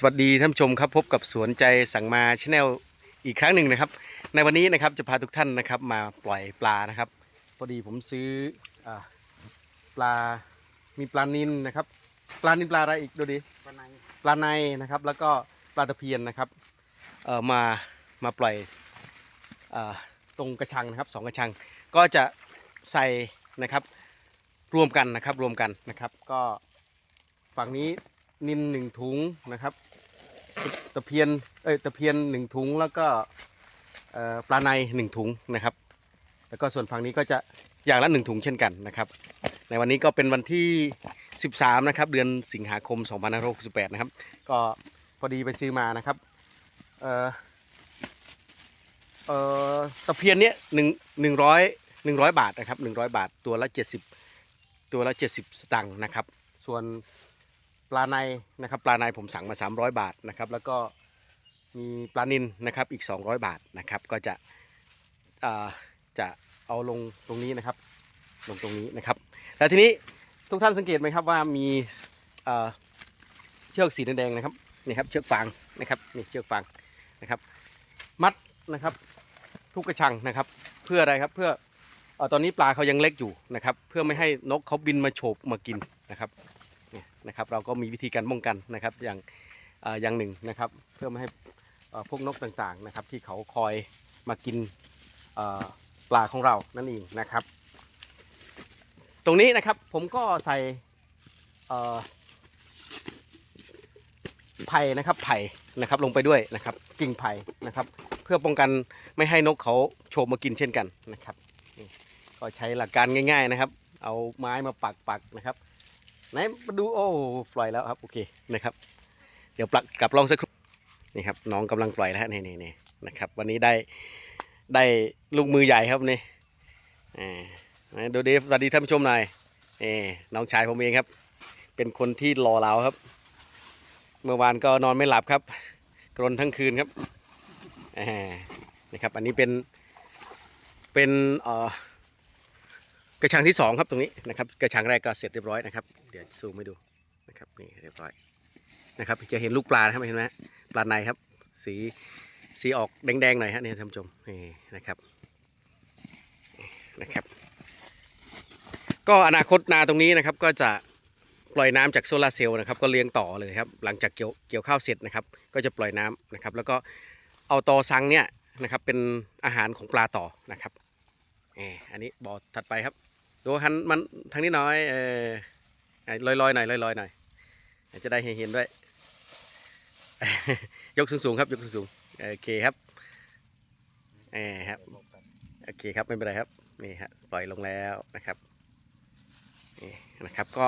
สวัสดีท่านผู้ชมครับพบกับสวนใจสั่งมาชาแนลอีกครั้งหนึ่งนะครับ ในวันนี้นะครับจะพาทุกท่านนะครับมาปล่อยปลานะครับพอดีผมซื้ออปลามีปลานินนะครับ ปลานินปลาอะไรอีกดูดิปลาในปลาในนะครับ แล้วก็ปลาตะเพียนนะครับเอ่อมามาปล่อยอตรงกระชังนะครับสองกระชัง ก็จะใส่นะครับรวมกันนะครับรวมกันนะครับ ก็ฝั่งนี้ นินหนึ่งถุงนะครับตะเพียนเอ้ยตะเพียนหนึ่งถุงแล้วก็ปลาในหนึ่งถุงนะครับ แล้วก็ส่วนฝั่งนี้ก็จะอย่างละหนึ่งถุงเช่นกันนะครับ ในวันนี้ก็เป็นวันที่ 13 นะครับ เดือนสิงหาคม2568 นะครับ ก็พอดีไปซื้อมานะครับเอ่อเอ่อตะเพียนเนี้ยหนึ่งหนึ่งร้อยหนึ่งร้อยบาทนะครับหนึ่งร้อยบาทตัวละเจ็ดสิบตัวละเจ็ดสิบสตังค์นะครับ ส่วน ปลาในนะครับปลาในผมสั่งมา 300 บาทนะครับแล้วก็มีปลานินนะครับอีก 200 บาทนะครับก็จะอ่าจะเอาลงตรงนี้นะครับ ลงตรงนี้นะครับแล้วทีนี้ทุกท่านสังเกตไหมครับว่ามีเชือกสีแดงนะครับนี่ครับเชือกฟางนะครับนี่เชือกฟางนะครับมัดนะครับทุกกระชังนะครับ เพื่ออะไรครับเพื่ออตอนนี้ปลาเขายังเล็กอยู่นะครับ เพื่อไม่ให้นกเขาบินมาโฉบมากินนะครับ นะครับ เราก็มีวิธีการป้องกันนะครับอย่างอย่างหนึ่งนะครับ เพื่อไม่ให้พวกนกต่างๆนะครับ ที่เขาคอยมากินปลาของเรานั่นเองนะครับ ตรงนี้นะครับผมก็ใส่ไผ่นะครับไผ่นะครับลงไปด้วยนะครับ กิ่งไผ่นะครับ เพื่อป้องกันไม่ให้นกเขาโฉบมากินเช่นกันนะครับ ก็ใช้หลักการง่าย ๆนะครับ เอาไม้มาปักปักๆนะครับ ไหนมาดูโอ้ปล่อยแล้วครับโอเคนะครับ เดี๋ยวปลักกลับลองสักครู่นี่ครับน้องกำลังปล่อยแล้วนี่นี่นี่นะครับ วันนี้ได้ได้ลูกมือใหญ่ครับนี่อ่าดูดีสวัสดีท่านผู้ชมหน่อยเอน้องชายผมเองครับ เป็นคนที่รอเราครับ เมื่อวานก็นอนไม่หลับครับ กรนทั้งคืนครับอ่านะครับ อันนี้เป็นเป็นเอ่อ กระชังที่สองครับตรงนี้นะครับกระชังแรกก็เสร็จเรียบร้อยนะครับเดี๋ยวซูมให้ดูนะครับนี่เรียบร้อยนะครับจะเห็นลูกปลานะครับเห็นไหมปลาในครับ สีสีออกแดงๆหน่อยฮะเนี่ยท่านผู้ชมนี่นะครับนะครับ ก็อนาคตนาตรงนี้นะครับก็จะปล่อยน้ำจากโซลาร์เซลล์นะครับก็เลี้ยงต่อเลยครับหลังจากเกี่ยวเกี่ยวข้าวเสร็จนะครับก็จะปล่อยน้ำนะครับแล้วก็เอาตอซังเนี่ยนะครับเป็นอาหารของปลาต่อนะครับอออันนี้บ่อถัดไปครับ ดูหันมันทางนี้น้อยเออลอยลอยหน่อยลอยลอยหน่อยจะได้เห็นด้วย ยกสูงๆครับ ยกสูงๆโอเคครับเออครับโอเคครับไม่เป็นไรครับนี่ฮะปล่อยลงแล้วนะครับนี่นะครับก็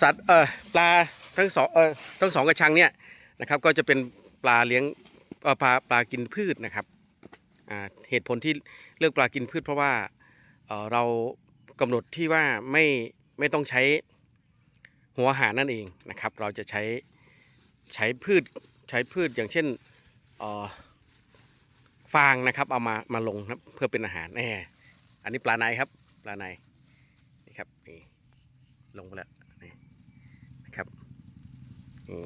สัตว์เออปลาทั้งสองเออทั้งสองกระชังเนี่ยนะครับ ก็จะเป็นปลาเลี้ยงปลาปลากินพืชนะครับอ่าเหตุผลที่เลือกปลากินพืชเพราะว่า เเรากำหนดที่ว่าไม่ไม่ต้องใช้หัวหานั่นเองนะครับ เราจะใช้ใช้พืชใช้พืชอย่างเช่นฟางนะครับ เอามามาลงครับเพื่อเป็นอาหารแน่อันนี้ปลาในครับปลาในนี่ครับนี่ลงไปแล้วนี่นะครับนี่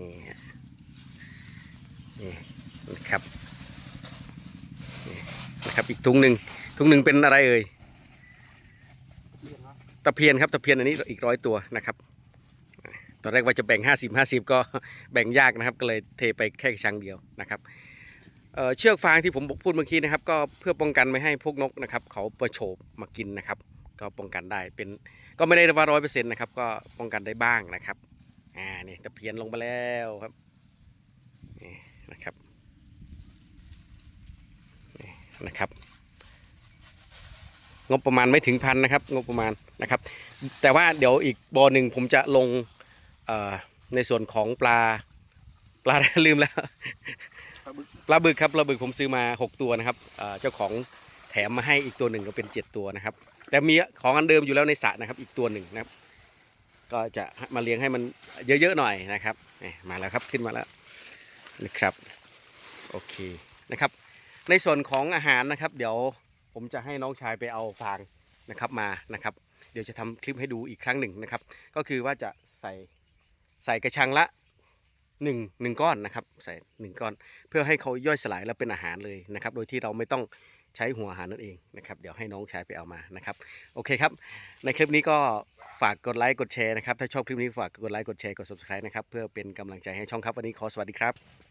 นี่นะครับนี่นะครับอีกถุงหนึ่งถุงหนึ่งเป็นอะไรเอ่ยะเพียนครับตะเพียนอันนี้อีกร้อยตัวนะครับตอนแรกว่าจะแบ่ง 50 50 ก็แบ่งยากนะครับ ก็เลยเทไปแค่ชังเดียวนะครับเเชือกฟางที่ผมพูดเมื่อกี้นะครับ ก็เพื่อป้องกันไม่ให้พวกนกนะครับ เขาประโฉบมากินนะครับ ก็ป้องกันได้เป็นก็ไม่ได้ว่าร้อยเปอร์เซ็นต์นะครับก็ป้องกันได้บ้างนะครับอ่านี่ตะเพียนลงไปแล้วครับนี่นะครับนี่นะครับ งบประมาณไม่ถึงพันนะครับ งบประมาณ นะครับ แต่ว่าเดี๋ยวอีกบอหนึ่งผมจะลงในส่วนของปลาปลาลืมแล้วปลาบึกครับปลาบึกผมซื้อมา 6 ตัวนะครับเจ้าของแถมมาให้อีกตัวหนึ่งก็เป็น 7 ตัวนะครับ แต่มีของอันเดิมอยู่แล้วในสระนะครับ อีกตัวหนึ่งนะครับ ก็จะมาเลี้ยงให้มันเยอะๆหน่อยนะครับนี่มาแล้วครับขึ้นมาแล้วนะครับโอเคนะครับ ในส่วนของอาหารนะครับ เดี๋ยวผมจะให้น้องชายไปเอาฟางนะครับมานะครับ เดี๋ยวจะทำคลิปให้ดูอีกครั้งหนึ่งนะครับ ก็คือว่าจะใส่ใส่กระชังละหนึ่งหนึ่งก้อนนะครับ ใส่หนึ่งก้อน เพื่อให้เขาย่อยสลายแล้วเป็นอาหารเลยนะครับ โดยที่เราไม่ต้องใช้หัวอาหารนั่นเองนะครับ เดี๋ยวให้น้องชายไปเอามานะครับ โอเคครับ ในคลิปนี้ก็ฝากกดไลค์กดแชร์นะครับ ถ้าชอบคลิปนี้ฝากกดไลค์กดแชร์กด subscribe นะครับ เพื่อเป็นกำลังใจให้ช่องครับ วันนี้ขอสวัสดีครับ